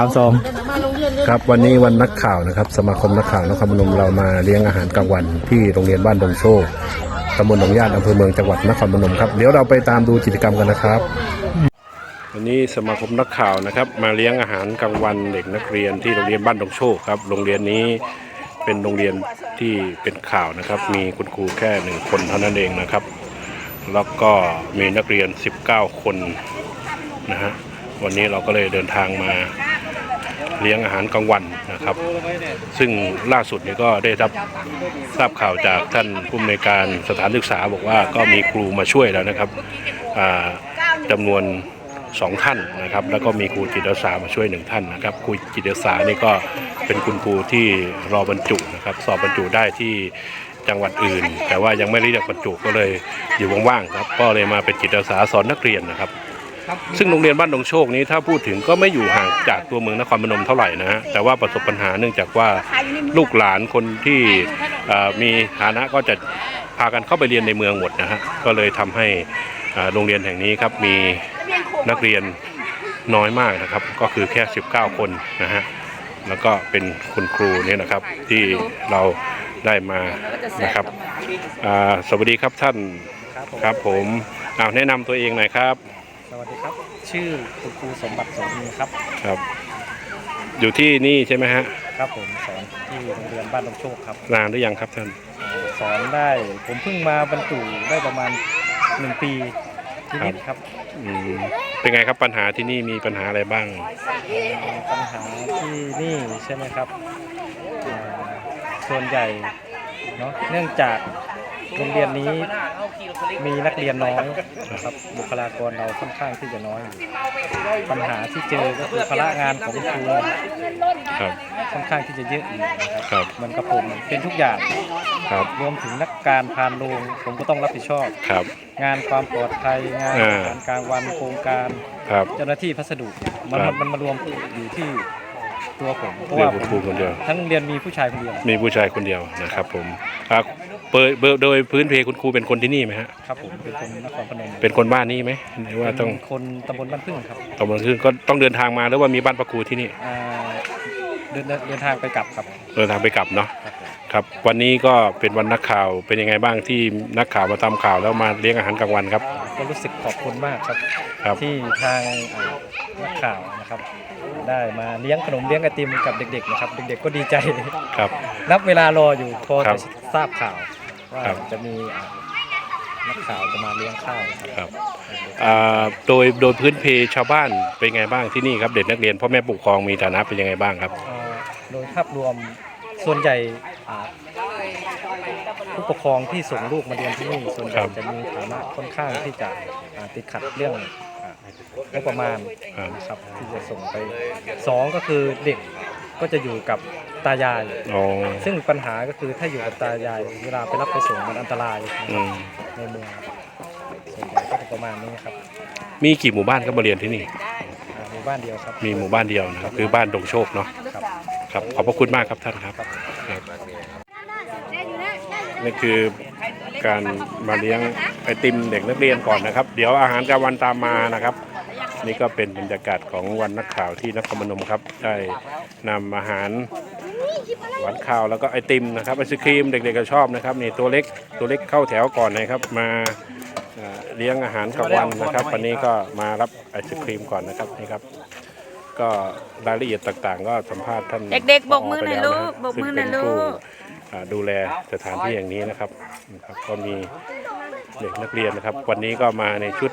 สามสองครับวันนี้วันนักข่าวนะครับสมาคมนักข่าวนครพนมเรามาเลี้ยงอาหารกลางวันที่โรงเรียนบ้านดงโชคตำบลหนองญาติอำเภอเมืองจังหวัดนครพนมครับเดี๋ยวเราไปตามดูกิจกรรมกันนะครับ วันนี้สมาคมนักข่าวนะครับ มาเลี้ยงอาหารกลางวันเด็กนักเรียนที่โรงเรียนบ้านดงโชคครับโรงเรียนนี้เป็นโรงเรียนที่เป็นข่าวนะครับ มีคุณครูแค่หนึ่งคนเท่านั้นเองนะครับ แล้วก็มีนักเรียน 19 คนนะฮะวันนี้เราก็เลยเดินทางมา ลี้ยงอาหารกลางวันนะครับ ซึ่งล่าสุดเนี่ยก็ได้รับทราบข่าวจากท่านผู้อำนวยการสถานศึกษาบอกว่าก็มีครูมาช่วยแล้วนะครับอ่าจำนวนสองท่านนะครับ แล้วก็มีครูจิตอาสามาช่วยหนึ่งท่านนะครับครูจิตอาสานี่ก็เป็นคุณครูที่รอบรรจุนะครับ สอบบรรจุได้ที่จังหวัดอื่น แต่ว่ายังไม่ได้เรียกบรรจุก็เลยอยู่ว่างๆครับ ก็เลยมาเป็นจิตอาสาสอนนักเรียนนะครับ ซึ่งโรงเรียนบ้านดงโชคนี้ถ้าพูดถึงก็ไม่อยู่ห่างจากตัวเมืองนครพนมเท่าไหร่นะฮะแต่ว่าประสบปัญหาเนื่องจากว่าลูกหลานคนที่เอ่อมีฐานะก็จะพากันเข้าไปเรียนในเมืองหมดนะฮะก็เลยทำให้เอ่อโรงเรียนแห่งนี้ครับมีนักเรียนน้อยมากนะครับ ก็คือแค่ 19 คนนะฮะแล้วก็เป็นคุณครูเนี่ยนะครับที่เราได้มานะครับอ่าสวัสดีครับท่านครับผมครับผมเอาแนะนำตัวเองหน่อยครับ สวัสดีครับ ชื่อคุณครูสมบัติโสมีครับ ครับ อยู่ที่นี่ใช่ไหมฮะ ครับผมสอนที่โรงเรียนบ้านลงโชคครับ นานหรือยังครับท่าน สอนได้ผมเพิ่งมาบรรจุได้ประมาณหนึ่งปีนิดๆครับอืมเป็นไงครับปัญหาที่นี่มีปัญหาอะไรบ้าง ปัญหาที่นี่ใช่ไหมครับอ่าส่วนใหญ่เนาะเนื่องจาก โรงเรียนนี้มีนักเรียนน้อยนะครับบุคลากรเราค่อนข้างที่จะน้อยอยู่ปัญหาที่เจอก็คือภาระงานของครูครับ ค่อนข้างที่จะเยอะอยู่นะครับครับ เหมันกับผมเป็นทุกอย่างครับ รวมถึงนักการพานโรงผมก็ต้องรับผิดชอบ ครับ งานความปลอดภัยงานอ่าอาหารกลางวันโครงการ ครับ เจ้าหน้าที่พัสดุมันครับ มันมารวมอยู่ที่ ตัวผมเพราะเรียว่ากคุณครูคนเดียว ทั้งโรงเรียนมีผู้ชายคนเดียวมีผู้ชายคนเดียวนะครับผมครับเปิดเบอร์โดยพื้นเพคุณครูเป็นคนที่นี่ไหมฮะ ครับผมเป็นคนนครพนมเป็นคนบ้านนี้ไหมหรือว่าต้องเป็นคนตำบลบ้านพึ่งครับตำบลขึ้นก็ต้องเดินทางมาหรือว่ามีบ้านประครูที่นี่ อ่าเดินเดินเดินทางไปกลับครับ เดินทางไปกลับเนาะครับผม ครับ วันนี้ก็เป็นวันนักข่าวเป็นยังไงบ้างที่นักข่าวมาทำข่าวแล้วมาเลี้ยงอาหารกลางวันครับ ก็รู้สึกขอบคุณมากครับ ครับ ที่ทางอ่านักข่าวนะครับ ได้มาเลี้ยงขนมเลี้ยงไอติมกับเด็กๆนะครับเด็กๆก็ดีใจ ครับ นับเวลารออยู่พอครัจะบทราบข่าวว่าครับ จะมีอ่านักข่าวจะมาเลี้ยงข้าวนะครับ ครับอ่าโดยโดยพื้นเพชาวบ้านเป็นไงบ้างที่นี่ครับเด็กนักเรียนพ่อแม่ปกครองมีฐานะเป็นยังไงบ้างครับอ่าโดยภาพรวมส่วนใหญ่อ่าผู้ปกครองที่ส่งลูกมาเรียนที่นี่ส่วนใหญ่ครับ จะมีฐานะค่อนข้างที่จะอ่าติดขัดเรื่องอ่า งบประมาณครับนะครับที่จะส่งไปสองก็คือเด็กก็จะอยู่กับตายาย อ๋อซึ่งปัญหาก็คือถ้าอยู่กับตายายเวลาไปรับไปส่งมันอันตรายนะครับอืมในเมืองส่วนใหญ่ก็จะประมาณนี้ครับมีกี่หมู่บ้านครับมาเรียนที่นี่ อ่าหมู่บ้านเดียวครับ มีหมู่บ้านเดียวนะครับคือบ้านดงโชคเนาะครับครับขอบพระคุณมากครับท่านครับครับนี่คือ การมาเลี้ยงไอติมเด็กนักเรียนก่อนนะครับ เดี๋ยวอาหารกลางวันตามมานะครับ นี่ก็เป็นบรรยากาศของวันนักข่าวที่นครพนมครับ ได้นำอาหารหวานข้าวแล้วก็ไอติมนะครับไอศครีมเด็กๆก็ชอบนะครับนี่ตัวเล็กตัวเล็กเข้าแถวก่อนนะครับ มาเอ่อเลี้ยงอาหารกลางวันนะครับวันนี้ก็มารับไอศครีมก่อนนะครับนี่ครับ ก็รายละเอียดต่างๆ ก็สัมภาษณ์ท่านเด็กๆผบกมือหน่อยไปแวลูกะบกมือซึ่งหน่อยเป็นผู้ลูกอ่าดูแลสถานที่อย่างนี้นะครับนะครับก็มีเด็กนักเรียนนะครับ วันนี้ก็มาในชุด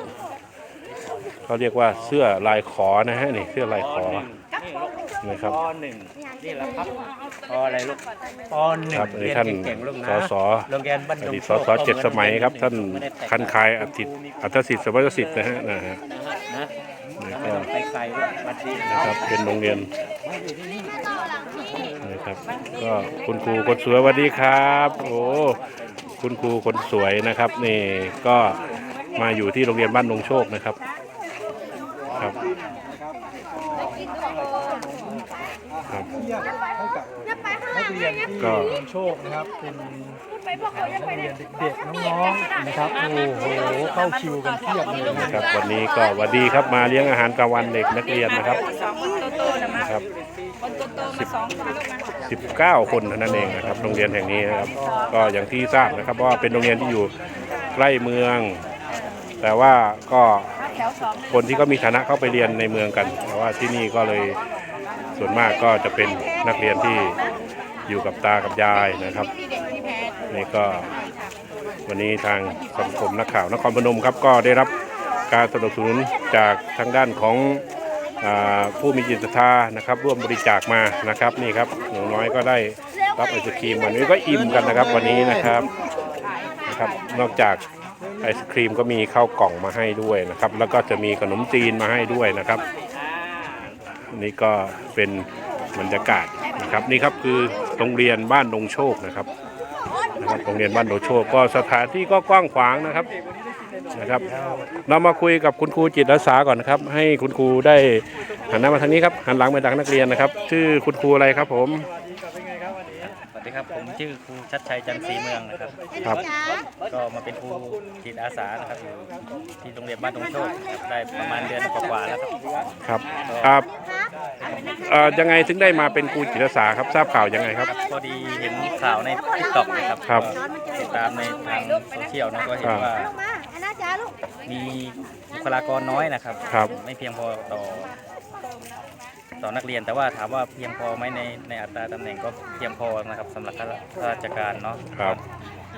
เขาเรียกว่าเสื้อลายขอนะฮะนี่เสื้อลายขอนะครับปหนึ่งนี่แหละครับปอะไรลูกปหนึ่งครับเรียนท่านเก่งๆลูกสนะสโรงเรียนบ้านอดงดีตโชสสเจ็ดสมัยครับ ท่านคันคายอติอัตสิทธิ์สวัสดิ์สิทธิ์นะฮะนะฮะนะนี่ ไม่ก็ต้องไปมาทีนะครับเป็นโรงเรียนนะครับ ก็คุณครูคนสวยสวัสดีครับ โอ้คุณครูคนสวยนะครับ นี่ก็มาอยู่ที่โรงเรียนบ้านนงโชคนะครับครับ ครับนักเรียนที่ก็เป็นโชคนะครับเป็นนักเรียนเด็กๆน้องๆนะครับโอ้โหเข้าคิวกันเพียบเลยนะครับวันนี้ก็สวัสดีครับมาเลี้ยงอาหารกลางวันเด็กนักเรียนนะครับสองโตๆนะมานะครับคนโตๆมาสองคนลูกมา19 คนเท่านั้นเองนะครับโรงเรียนแห่งนี้นะครับ ก็อย่างที่ทราบนะครับว่าเป็นโรงเรียนที่อยู่ใกล้เมือง แต่ว่าก็ แถวสองคนที่ก็มีฐานะเข้าไปเรียนในเมืองกัน แต่ว่าที่นี่ก็เลย ส่วนมากก็จะเป็นนักเรียนที่อยู่กับตากับยายนะครับ นี่ก็วันนี้ทางสังคมนักข่าวนครพนมครับก็ได้รับการสนับสนุนจากทางด้านของอผู้มีจิตศรัทธานะครับ ร่วมบริจาคมานะครับนี่ครับหนูน้อยก็ได้รับไอศครีมวันนี้ก็อิ่มกันนะครับวันนี้นะครับนะครับ นอกจากไอศครีมก็มีข้าวกล่องมาให้ด้วยนะครับ แล้วก็จะมีขนมจีนมาให้ด้วยนะครับ นี่ก็เป็นบรรยากาศนะครับนี่ครับคือโรงเรียนบ้านดงโชคนะครับนะครับโรงเรียนบ้านดงโชคก็สถานที่ก็กว้างขวางนะครับนะครับ เรามาคุยกับคุณครูจิตอาสาก่อนนะครับ ให้คุณครูได้หันหน้ามาทางนี้ครับหันหลังไปทางนักเรียนนะครับ ชื่อคุณครูอะไรครับผมสวัสดีครับผมชื่อครูชัดชัยจันทร์ศรีเมืองนะครับครับ ก็มาเป็นครูจิตอาสานะครับอยู่ที่โรงเรียนบ้านตรงโชคครับได้ประมาณเดือนกว่าๆแล้วครับครับ ครับ เอ่อยังไงถึงได้มาเป็นครูจิตอาสาครับทราบข่าวยังไงครับ พอดีเห็นข่าวในทิกตอกนะครับครับ ก็ติดตามในทางโซเชียลนะก็เห็นว่าลูกมาอันน่าจ้าลูก มีบุคลากรน้อยนะครับ ครับ ไม่เพียงพอต่อต่อนักเรียน แต่ว่าถามว่าเพียงพอไหมในในอัตราตำแหน่งก็เพียงพอนะครับสำหรับข้าราชการเนาะครับ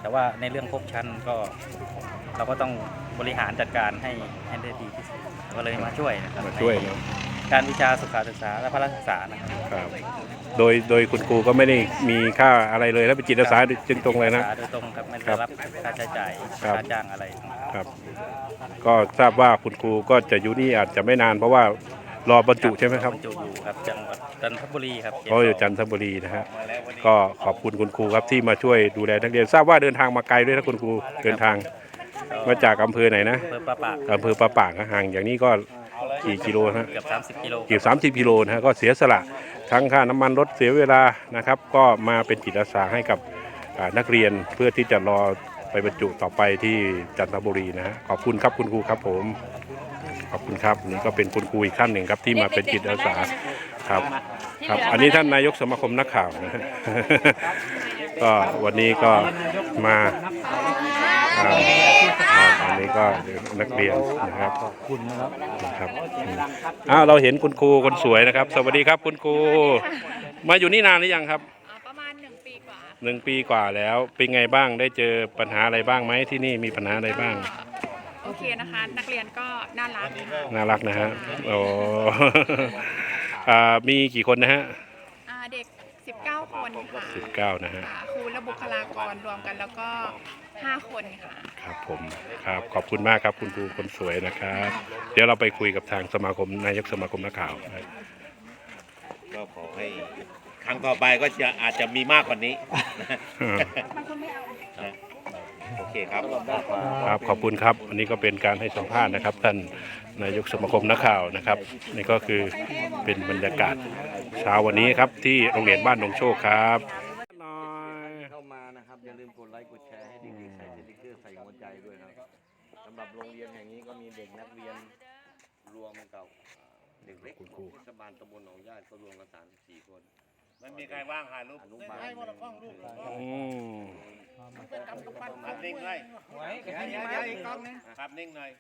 แต่ว่าในเรื่องภพชั้นก็ เราก็ต้องบริหารจัดการให้ให้ได้ดีที่สุดก็เลยมาช่วยนะครับมาช่วยในเนอะ การวิชาสุขาศึกษาและพละศึกษานะครับครับโดยโดยคุณครูก็ไม่ได้มีค่าอะไรเลยแล้วเป็นจิตอาสาจึงตรงเลยนะ ศึกษาโดยตรงครับไม่ครัได้บรับค่าใช้จ่ายครับ ค่าจ้างอะไรครับ ก็ทราบว่าคุณครูก็จะอยู่นี่อาจจะไม่นานเพราะว่ารอบรรจุใช่ไหมครับบรรจุอยู่ครับจังหวัดจันทบุรีครับก็อยู่จันทบุรีนะฮะก็ขอบคุณคุณครูครับที่มาช่วยดูแลนักเรียน ทราบว่าเดินทางมาไกลด้วยนะคุณครูเดินทางมาจากอำเภอไหนนะอำเภอปราปากอำเภอประปางห่างอย่างนี้ก็ กี่กิโลฮะเกือบ 30 กิโลกี่สามสิบกิโลนะฮะก็เสียสละทั้งค่าน้ำมันรถเสียเวลานะครับ ก็มาเป็นจิตอาสาให้กับอ่านักเรียนเพื่อที่จะรอไปบรรจุต่อไปที่จันทบุรีนะฮะขอบคุณครับคุณครูครับผม ขอบคุณครับนี่ก็เป็นคุณครูอีกท่านหนึ่งครับที่มาเป็นจิตอาสาครับ ครับ อันนี้ท่านนายกสมาคมนักข่าวนะฮะ ก็วันนี้ก็มา อ่าอ่าอันนี้ก็นักเรียนนะครับขอบคุณนะครับอืมอ้าวเราเห็นคุณครูคนสวยนะครับ สวัสดีครับคุณครู มาอยู่นี่นานหรือยังครับประมาณหนึ่งปีกว่าหนึ่งปีกว่าแล้ว เป็นไงบ้างได้เจอปัญหาอะไรบ้างไหมที่นี่มีปัญหาอะไรบ้าง โอเคนะคะ นักเรียนก็น่ารักน่ารักนะฮะโอ้ อ่ามีกี่คนนะฮะอ่าเด็ก 19 คนค่ะสิบเก้านะฮะ ค่ะครูและบุคลากรรวมกันแล้วก็ 5 คนค่ะ ครับผมครับขอบคุณมากครับคุณครูคนสวยนะครับ เดี๋ยวเราไปคุยกับทางสมาคมนายกสมาคมนักข่าวก็ขอให้ครั้งต่อไปก็จะอาจจะมีมากกว่านี้โอเคครับ ครับขอบคุณครับอันนี้ก็เป็นการให้สัมภาษณ์นะครับ ท่านนายกสมาคมนักข่าวนะครับ นี่ก็คือเป็นบรรยากาศ เช้าวันนี้ครับที่โรงเรียนบ้านดงโชคครับน้อยเข้ามานะครับอย่าลืมกดไลค์กดแชร์ให้เด็กๆใส่สติ๊กเกอร์ใส่หัวใจด้วยครับสำหรับโรงเรียนแห่งนี้ก็มีเด็กนักเรียนรวมกับเด็กเล็กคุณครูเทศบาลตำบลหนองญาติก็รวมกัน34คนไม่มีใครว่างถ่ายรูปอนุบาลอืมภาพนิ่งเลยภาพนิ่งหน่อย